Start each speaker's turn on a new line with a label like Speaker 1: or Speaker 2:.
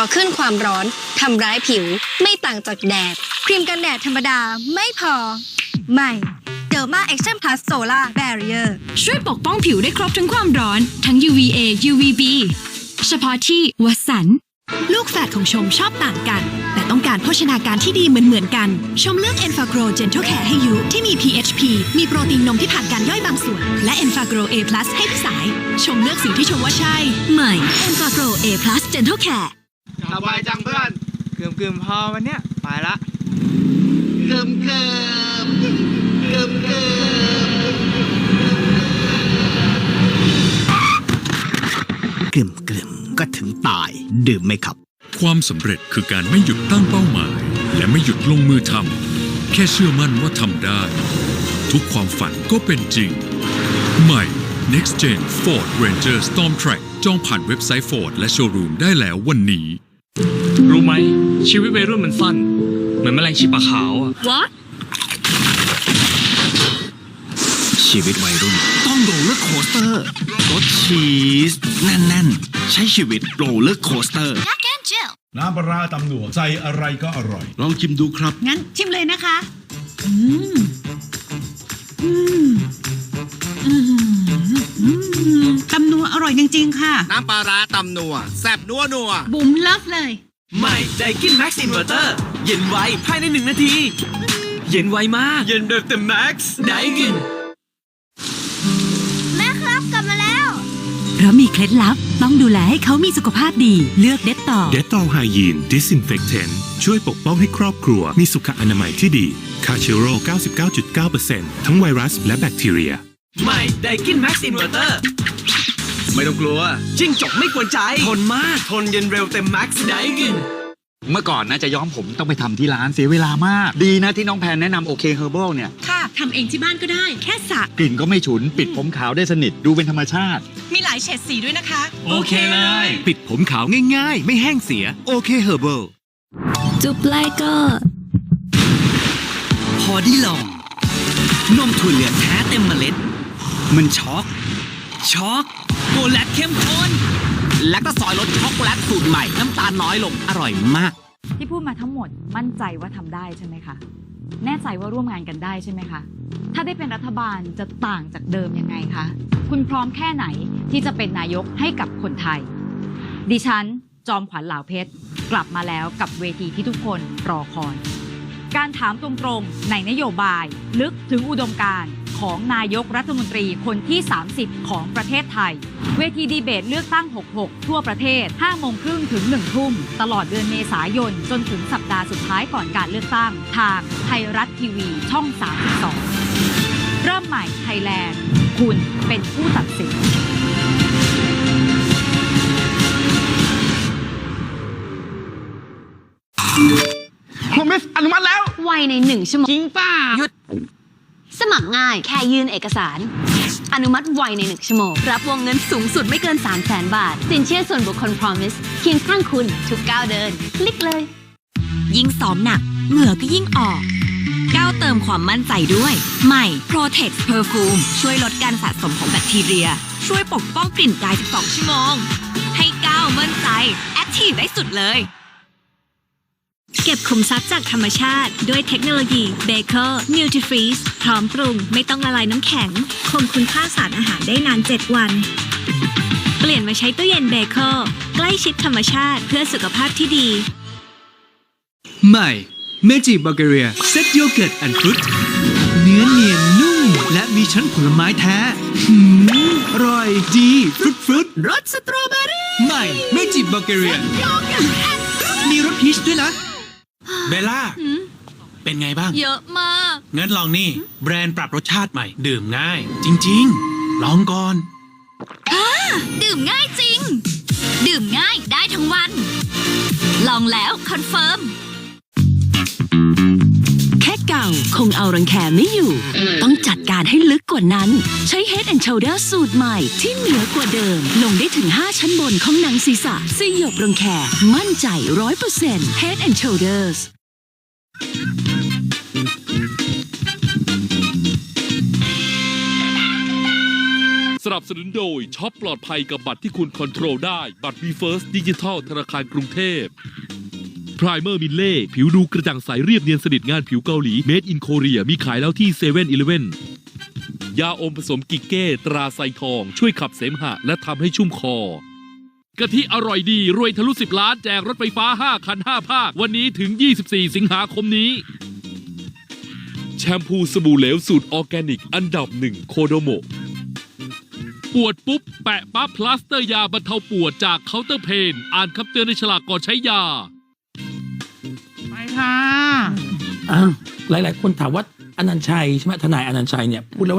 Speaker 1: ราะขึ้นความร้อนทำร้ายผิวไม่ต่างจากแดด
Speaker 2: ครีมกันแดดธรรมดาไม่พอ ใหม่เดอร์มาแอคชั่นพลัสโซล่าแบรีเออร์
Speaker 3: ช่วยปกป้องผิวได้ครบทั้งความร้อน ทั้ง UVA UVB เฉพาะที่วัสัน
Speaker 4: ลูกแฝดของชมชอบต่างกัน แต่ต้องการโภชนาการที่ดีเหมือนเหมือนกัน ชมเลือก e n f a g r o Gentle Care ให้ยุที่มี PHP มีโปรตีนนมที่ผ่านการย่อยบางส่วน และ e n f a g r o A+ ให้พี่สาย ชมเลือกสิ่งที่ชมว่าใช่ ใหม่ e n f a g r o A+ Gentle Care
Speaker 5: สบายจังเพื่อน
Speaker 6: เกืมเกืมพอวันเนี้ยไปละ
Speaker 5: เกิมเกิมเกิมเกิม
Speaker 7: กลึมกลึมก็ถึงตายดื่มไหมครับ
Speaker 8: ความสำเร็จคือการไม่หยุดตั้งเป้าหมาย และไม่หยุดลงมือทำแค่เชื่อมั่นว่าทำได้ ทุกความฝันก็เป็นจริง ใหม่ Next Gen Ford Ranger Storm Track จองผ่านเว็บไซต์ Ford และโชว์รูมได้แล้ววันนี้
Speaker 9: รู้ไหม ชีวิตวัยรุ่นมันสั้น เหมือนแมลงชีปะขาวอะ
Speaker 3: What
Speaker 7: ชีวิตวัยรุ่น ต้องโรลเลอร์โคสเตอร์รสชีสแน่นๆ ใช้ชีวิตโรลเลอร์โคสเตอร์
Speaker 10: น้ำปลาร้าตำหนัวใส่อะไรก็อร่อย
Speaker 7: ลองชิมดูครับ
Speaker 4: งั้นชิมเลยนะคะ ร่อยจริง ๆ ค่ะ
Speaker 5: น้ำปลาร้าตำนัวแซบนัวนัว
Speaker 4: บุ๋มเลิฟเลย
Speaker 9: ใหม่ไดกินแม็กซ์อินเวอร์เตอร์เย็นไวภายในหนึ่งนาที เย็นไวมากเย็นแบบเต็มแม็กซ์ไดกิน
Speaker 2: แม่ครับกลับมาแล้ว
Speaker 4: เพราะมีเคล็ดลับต้องดูแลให้เขามีสุขภาพดี เลือกเด็ดต่อ
Speaker 11: เดตตอลไฮยีนดิสอินเฟคเทนช่วยปกป้องให้ครอบครัวมีสุขอนามัยที่ดีคาเชโร99.9%ทั้งไวรัสและแบคทีเรีย
Speaker 9: ใหม่ไดกินแม็กซ์อินเวอร์เตอร์ ไม่ต้องกลัว จิ้งจกไม่กวนใจ ทนมาก ทนเย็นเร็วเต็มแม็กซ์ไดกิน
Speaker 12: เมื่อก่อนนะจะย้อมผมต้องไปทำที่ร้านเสียเวลามาก ดีนะที่น้องแพนแนะนำโอเคเฮอร์บลเนี่ย
Speaker 4: ค่ะทำเองที่บ้านก็ได้ แค่สระ
Speaker 12: กลิ่นก็ไม่ฉุน ปิดผมขาวได้สนิท ดูเป็นธรรมชาติ
Speaker 4: มีหลายเฉดสีด้วยนะคะ
Speaker 9: โอเคเลย
Speaker 7: ปิดผมขาวง่ายๆ ไม่แห้งเสีย โอเคเฮอร์เบิล
Speaker 3: จุบไลก็
Speaker 7: พอได้ลอง นมถั่วเหลืองแท้เต็มเมล็ด มันช็อกช็อกโกแลตเข้มข้น และก็ซอยรสช็อกโกแลตสูตรใหม่ น้ำตาลน้อยลงอร่อยมาก
Speaker 2: ที่พูดมาทั้งหมดมั่นใจว่าทำได้ใช่ไหมคะ แน่ใจว่าร่วมงานกันได้ใช่ไหมคะ ถ้าได้เป็นรัฐบาลจะต่างจากเดิมยังไงคะ คุณพร้อมแค่ไหนที่จะเป็นนายกให้กับคนไทย ดิฉัน จอมขวัญเหล่าเพชร กลับมาแล้วกับเวทีที่ทุกคนรอคอย การถามตรงๆในนโยบาย ลึกถึงอุดมการณ์ ของนายกรัฐมนตรีคนที่ 30 ของประเทศไทย เวทีดีเบตเลือกตั้ง 66 ทั่วประเทศ 5 โมงครึ่งถึง 1 ทุ่ม ตลอดเดือนเมษายน จนถึงสัปดาห์สุดท้ายก่อนการเลือกตั้ง ทางไทยรัฐทีวีช่อง 32 เริ่มใหม่ไทยแลนด์ คุณเป็นผู้ตัดสิน
Speaker 5: โฮมิสอนุมัติแล้ว
Speaker 1: ไวในหนึ่งชั่วโมง
Speaker 9: จริงป่ะ
Speaker 5: หยุด
Speaker 1: สมัครง่ายแค่ยื่นเอกสาร อนุมัติไวในหนึ่งชั่วโมง รับวงเงินสูงสุดไม่เกิน 3 0 0แสนบาท สินเชื่อส่วนบุคคล Promise เคียงข้างคุณทุกก้าวเดิน คลิกเลย
Speaker 4: ยิ่งซ้อมหนัก เหงื่อก็ยิ่งออกก้าวเติมความมั่นใจด้วย ใหม่ Protex Perfume ช่วยลดการสะสมของแบคทีเรีย ช่วยปกป้องกลิ่นกาย 12 ชั่วโมง ให้ก้าวมั่นใจ แอคทีฟได้สุดเลย เก็บขุมทรัพย์จากธรรมชาติ ด้วยเทคโนโลยีเบเกอร์นิวทริฟรีสพร้อมปรุง ไม่ต้องละลายน้ำแข็ง คงคุณค่าสารอาหารได้นาน 7 วัน เปลี่ยนมาใช้ตู้เย็นเบเกอร์ใกล้ชิดธรรมชาติเพื่อสุขภาพที่ดี
Speaker 6: ใหม่เมจิบัลเกเรียเซตโยเกิร์ตแอนด์ฟรุตเนื้อเนียนนุ่ม และมีชั้นผลไม้แท้หืมอร่อยดีฟรุตฟรุต
Speaker 4: รสสตรอเบอรี่
Speaker 6: ใหม่เมจิบัลเกเรียมีรสพีชด้วยนะ
Speaker 9: เบลล่า เป็นไงบ้าง
Speaker 3: เยอะมาก
Speaker 9: งั้นลองนี่ แบรนด์ปรับรสชาติใหม่ ดื่มง่าย จริง ๆ ลองก่อน
Speaker 3: ดื่มง่ายจริง ดื่มง่ายได้ทั้งวัน ลองแล้วคอนเฟิร์ม
Speaker 4: แค่เก่าคงเอารังแคไม่อยู่ ต้องจัดการให้ลึกกว่านั้น ใช้ Head and Shoulders สูตรใหม่ที่เหนือกว่าเดิม ลงได้ถึง 5 ชั้นบนของหนังศีรษะสยบรังแคมั่นใจ 100% Head and Shoulders
Speaker 13: สนับสนุนโดยช็อปปลอดภัยกับบัตรที่คุณคอนโทรลได้ บัตร b ีเฟิร์สดิจิทัลธนาคารกรุงเทพพร i เมอร์มิลเล่ผิวดูกระจ่างใสเรียบเนียนสนิทงานผิวเกาหลีเมดอินโคเรียมีขายแล้วที่เซเว่นอีเลเว่นยาอมผสมกิกเก้ ตราไซทอง ช่วยขับเสมหะ และทำให้ชุ่มคอกะทิอร่อยดี รวยทะลุ10 ล้านแจกรถไฟฟ้า 5 คัน 5 ภาค วันนี้ถึง 24 สิงหาคมนี้ แชมพูสบู่เหลวสูตรออร์แกนิก อันดับหนึ่งโคโดโม ปวดปุ๊บ แปะปั๊บพลาสเตอร์ยาบรรเทาปวดจากเคาน์เตอร์เพน อ่านคำเตือนในฉลากก่อนใช้ยา
Speaker 14: ไปค่ะอ้าวหลาย ๆ คนถามว่าอนันต์ชัยใช่ไหมทนายอนันต์ชัยเนี่ยพูดแล้วว่า